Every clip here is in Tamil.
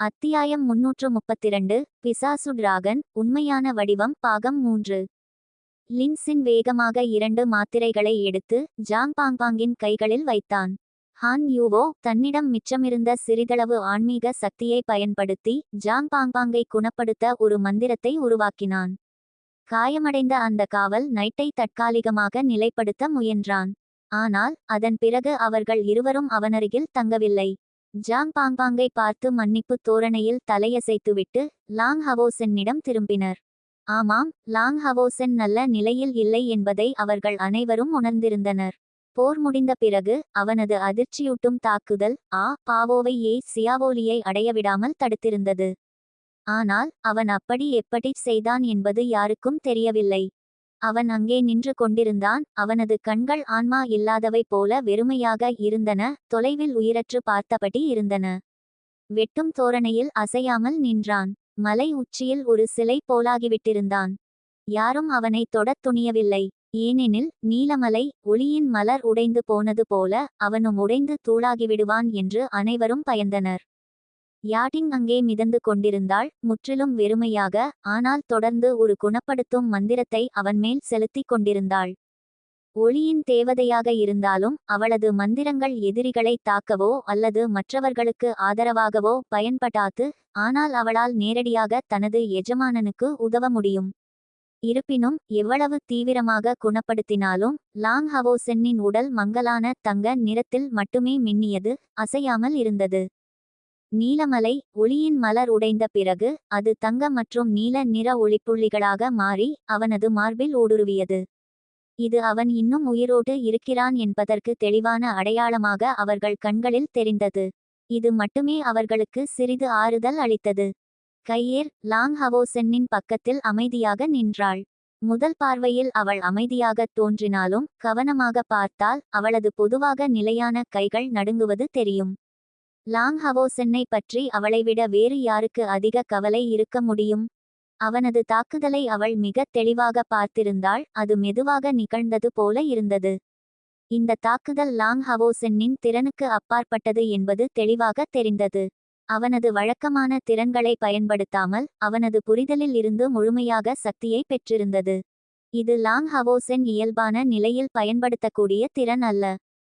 அத்தியாயம் முன்னூற்று முப்பத்திரண்டு பிசாசு டிராகன் உண்மையான வடிவம் பாகம் மூன்று. லின்சின் வேகமாக இரண்டு மாத்திரைகளை எடுத்து ஜாங் பாங்பாங்கின் கைகளில் வைத்தான். ஹான் யூவோ தன்னிடம் மிச்சமிருந்த சிறிதளவு ஆன்மீக சக்தியை பயன்படுத்தி ஜாங் பாங்பாங்கை குணப்படுத்த ஒரு மந்திரத்தை உருவாக்கினான். காயமடைந்த அந்த காவல் நைட்டை தற்காலிகமாக நிலைப்படுத்த முயன்றான். ஆனால் அதன் பிறகு அவர்கள் இருவரும் அவனருகில் தங்கவில்லை. ஜாங் பாங்பாங்கை பார்த்து மன்னிப்பு தோரணையில் தலையசைத்துவிட்டு லாங் ஹவோசென்னிடம் திரும்பினர். ஆமாம் லாங் ஹவோசென் நல்ல நிலையில் இல்லை என்பதை அவர்கள் அனைவரும் உணர்ந்திருந்தனர். போர் முடிந்த பிறகு அவனது அதிர்ச்சியூட்டும் தாக்குதல் ஆ பாவோவை ஏ சியாவோலியை அடையவிடாமல் தடுத்திருந்தது. ஆனால் அவன் அப்படி எப்படி செய்தான் என்பது யாருக்கும் தெரியவில்லை. அவன் அங்கே நின்று கொண்டிருந்தான். அவனது கண்கள் ஆன்மா இல்லாதவை போல வெறுமையாக இருந்தன. தொலைவில் உயிரற்று பார்த்தபடி இருந்தன. வெட்டும் தோரணையில் அசையாமல் நின்றான். மலை உச்சியில் ஒரு சிலை போலாகிவிட்டிருந்தான். யாரும் அவனை தொடத் துணியவில்லை. ஏனெனில் நீலமலை ஒளியின் மலர் உடைந்து போனது போல அவனும் உடைந்து தூளாகிவிடுவான் என்று அனைவரும் பயந்தனர். யாட்டிங் அங்கே மிதந்து கொண்டிருந்தாள் முற்றிலும் வெறுமையாக ஆனால் தொடர்ந்து ஒரு குணப்படுத்தும் மந்திரத்தை அவன் மேல் செலுத்திக் கொண்டிருந்தாள். ஒளியின் தேவதையாக இருந்தாலும் அவளது மந்திரங்கள் எதிரிகளை தாக்கவோ அல்லது மற்றவர்களுக்கு ஆதரவாகவோ பயன்படாது ஆனால் அவளால் நேரடியாக தனது எஜமானனுக்கு உதவ முடியும். இருப்பினும் எவ்வளவு தீவிரமாக குணப்படுத்தினாலும் லாங் ஹவோசென்னின் உடல் மங்கலான தங்க நிறத்தில் மட்டுமே மின்னியது அசையாமல் இருந்தது. நீலமலை ஒளியின் மலர் உடைந்த பிறகு அது தங்க மற்றும் நீல நிற ஒளிப்புள்ளிகளாக மாறி அவனது மார்பில் ஊடுருவியது. இது அவன் இன்னும் உயிரோடு இருக்கிறான் என்பதற்கு தெளிவான அடையாளமாக அவர்கள் கண்களில் தெரிந்தது. இது மட்டுமே அவர்களுக்கு சிறிது ஆறுதல் அளித்தது. கையேர் லாங் ஹவோசென்னின் பக்கத்தில் அமைதியாக நின்றாள். முதல் பார்வையில் அவள் அமைதியாக தோன்றினாலும் கவனமாக பார்த்தால் அவளது பொதுவாக நிலையான கைகள் நடுங்குவது தெரியும். லாங் ஹவோசென்னை பற்றி அவளைவிட வேறு யாருக்கு அதிக கவலை இருக்க முடியும்? அவனது தாக்குதலை அவள் மிக தெளிவாக பார்த்திருந்தாள் அது மெதுவாக நிகழ்ந்தது போல இருந்தது. இந்த தாக்குதல் லாங் ஹவோசென்னின் திறனுக்கு அப்பாற்பட்டது என்பது தெளிவாக தெரிந்தது. அவனது வழக்கமான திறன்களை பயன்படுத்தாமல் அவனது புரிதலில் இருந்து முழுமையாக சக்தியை பெற்றிருந்தது. இது லாங் ஹவோசென் இயல்பான நிலையில் பயன்படுத்தக்கூடிய திறன் அல்ல.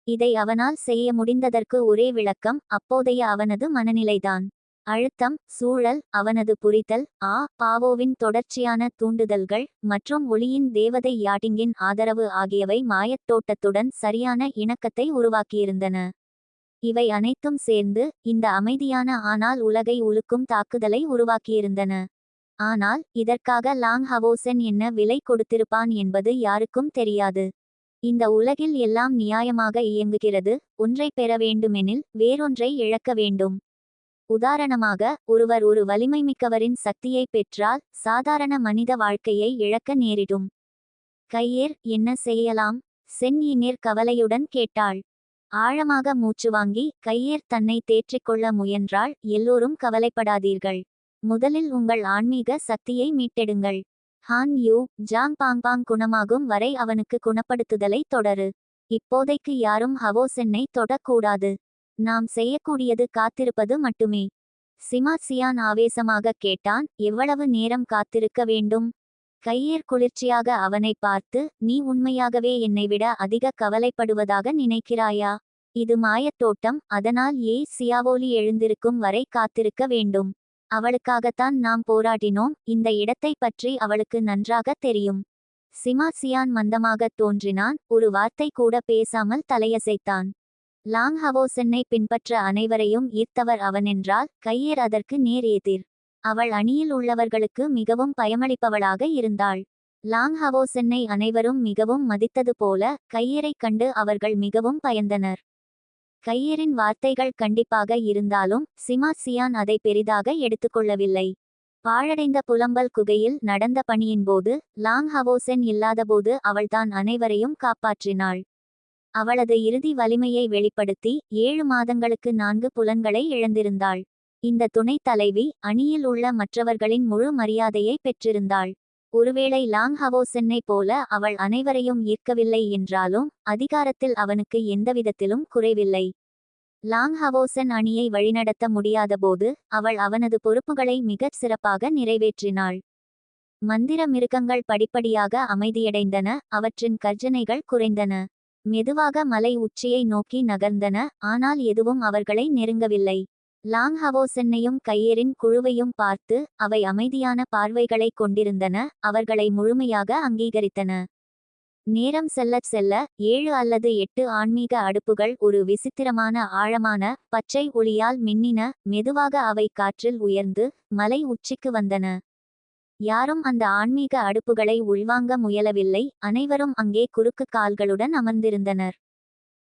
இதை அவனால் செய்ய முடிந்ததற்கு ஒரே விளக்கம் அப்போதைய அவனது மனநிலைதான். அழுத்தம் சூழல் அவனது புரிதல் ஆ பாவோவின் தொடர்ச்சியான தூண்டுதல்கள் மற்றும் ஒளியின் தேவதை யாட்டிங்கின் ஆதரவு ஆகியவை மாயத்தோட்டத்துடன் சரியான இணக்கத்தை உருவாக்கியிருந்தன. இவை அனைத்தும் சேர்ந்து இந்த அமைதியான ஆனால் உலகை உலுக்கும் தாக்குதலை உருவாக்கியிருந்தன. ஆனால் இதற்காக லாங் ஹவோசென் என்ன விலை கொடுத்திருப்பான் என்பது யாருக்கும் தெரியாது. இந்த உலகில் எல்லாம் நியாயமாக இயங்குகிறது ஒன்றை பெற வேண்டுமெனில் வேறொன்றை இழக்க வேண்டும். உதாரணமாக ஒருவர் ஒரு வலிமைமிக்கவரின் சக்தியை பெற்றால் சாதாரண மனித வாழ்க்கையை இழக்க நேரிடும். கையேர் என்ன செய்யலாம்? சென் கவலையுடன் கேட்டாள். ஆழமாக மூச்சு வாங்கி கையேர் தன்னை தேற்றிக்கொள்ள முயன்றால் எல்லோரும் கவலைப்படாதீர்கள். முதலில் உங்கள் ஆன்மீக சக்தியை மீட்டெடுங்கள். ஹான் யூ ஜாங் பாங்பாங் குணமாகும் வரை அவனுக்கு குணப்படுத்துதலை தொடரு. இப்போதைக்கு யாரும் ஹவோசென்னை தொடக்கூடாது. நாம் செய்யக்கூடியது காத்திருப்பது மட்டுமே. சிமா சியான் ஆவேசமாக கேட்டான் எவ்வளவு நேரம் காத்திருக்க வேண்டும்? கையேர் குளிர்ச்சியாக அவனை பார்த்து நீ உண்மையாகவே என்னை விட அதிக கவலைப்படுவதாக நினைக்கிறாயா? இது மாயத்தோட்டம் அதனால் ஏ சியாவோலி எழுந்திருக்கும் வரை காத்திருக்க வேண்டும்? அவளுக்காகத்தான் நாம் போராடினோம். இந்த இடத்தை பற்றி அவளுக்கு நன்றாக தெரியும். சிமா சியான் மந்தமாக தோன்றினான். ஒரு வார்த்தை கூட பேசாமல் தலையசைத்தான். லாங் ஹவோசென்னை பின்பற்ற அனைவரையும் ஈர்த்தவர் அவனென்றால் கையேர் அதற்கு நேர் எதிர். அவள் அணியில் உள்ளவர்களுக்கு மிகவும் பயமளிப்பவளாக இருந்தாள். லாங் ஹவோசென்னை அனைவரும் மிகவும் மதித்தது போல கையேரைக் கண்டு அவர்கள் மிகவும் பயந்தனர். கையரின் வார்த்தைகள் கண்டிப்பாக இருந்தாலும் சிமா சியான் அதை பெரிதாக எடுத்துக்கொள்ளவில்லை. பாழடைந்த புலம்பல் குகையில் நடந்த பணியின்போது லாங் ஹவோசென் இல்லாதபோது அவள்தான் அனைவரையும் காப்பாற்றினாள். அவளது இறுதி வலிமையை வெளிப்படுத்தி ஏழு மாதங்களுக்கு நான்கு புலன்களை இழந்திருந்தாள். இந்த துணைத் தலைவி அணியில் உள்ள மற்றவர்களின் முழு மரியாதையை பெற்றிருந்தாள். ஒருவேளை லாங் ஹவோசென்னை போல அவள் அனைவரையும் ஈர்க்கவில்லை என்றாலும் அதிகாரத்தில் அவனுக்கு எந்தவிதத்திலும் குறைவில்லை. லாங் ஹவோசன் அணியை வழிநடத்த முடியாதபோது அவள் அவனது பொறுப்புகளை மிகச் சிறப்பாக நிறைவேற்றினாள். மந்திர மிருகங்கள் படிப்படியாக அமைதியடைந்தன அவற்றின் கர்ஜனைகள் குறைந்தன. மெதுவாக மலை உச்சியை நோக்கி நகர்ந்தன ஆனால் எதுவும் அவர்களை நெருங்கவில்லை. லாங் ஹவோசென்னையும் கையேரின் குழுவையும் பார்த்து அவை அமைதியான பார்வைகளை கொண்டிருந்தன அவர்களை முழுமையாக அங்கீகரித்தன. நேரம் செல்லச் செல்ல ஏழு அல்லது எட்டு ஆன்மீக அடுப்புகள் ஒரு விசித்திரமான ஆழமான பச்சை ஒளியால் மின்னின மெதுவாக அவை காற்றில் உயர்ந்து மலை உச்சிக்கு வந்தன. யாரும் அந்த ஆன்மீக அடுப்புகளை உள்வாங்க முயலவில்லை அனைவரும் அங்கே குறுக்கு கால்களுடன் அமர்ந்திருந்தனர்.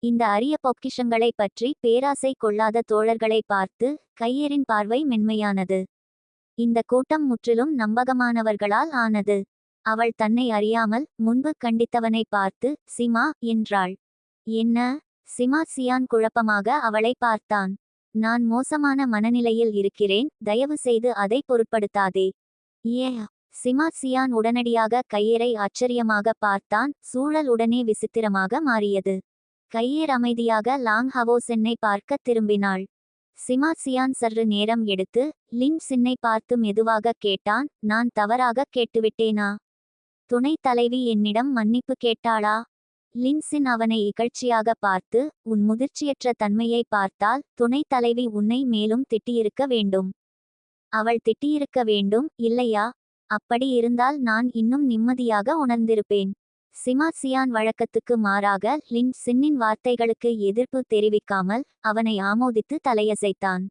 இந்த அரிய பொக்கிஷங்களை பற்றி பேராசை கொள்ளாத தோழர்களை பார்த்து கையேரின் பார்வை மென்மையானது. இந்த கூட்டம் முற்றிலும் நம்பகமானவர்களால் ஆனது. அவள் தன்னை அறியாமல் முன்பு கண்டித்தவனை பார்த்து சிமா என்றாள். என்ன? சிமா சியான் குழப்பமாக அவளை பார்த்தான். நான் மோசமான மனநிலையில் இருக்கிறேன். தயவு செய்து அதை பொருட்படுத்தாதே. ஏ சிமா சியான் உடனடியாக கையரை ஆச்சரியமாக பார்த்தான். சூழல் உடனே விசித்திரமாக மாறியது. கையேர் அமைதியாக லாங் ஹவோசென்னை பார்க்க திரும்பினாள். சிமா சியான் சற்று நேரம் எடுத்து லின் சின்னை பார்த்து மெதுவாக கேட்டான் நான் தவறாக கேட்டுவிட்டேனா? துணைத் தலைவி என்னிடம் மன்னிப்பு கேட்டாளா? லின்சின் அவனை இகழ்ச்சியாக பார்த்து உன் முதிர்ச்சியற்ற தன்மையை பார்த்தால் துணைத் தலைவி உன்னை மேலும் திட்டியிருக்க வேண்டும். அவள் திட்டியிருக்க வேண்டும் இல்லையா? அப்படி இருந்தால் நான் இன்னும் நிம்மதியாக உணர்ந்திருப்பேன். சிமா சியான் வழக்கத்துக்கு மாறாக லின் சின்னின் வார்த்தைகளுக்கு எதிர்ப்பு தெரிவிக்காமல் அவனை ஆமோதித்து தலையசைத்தான்.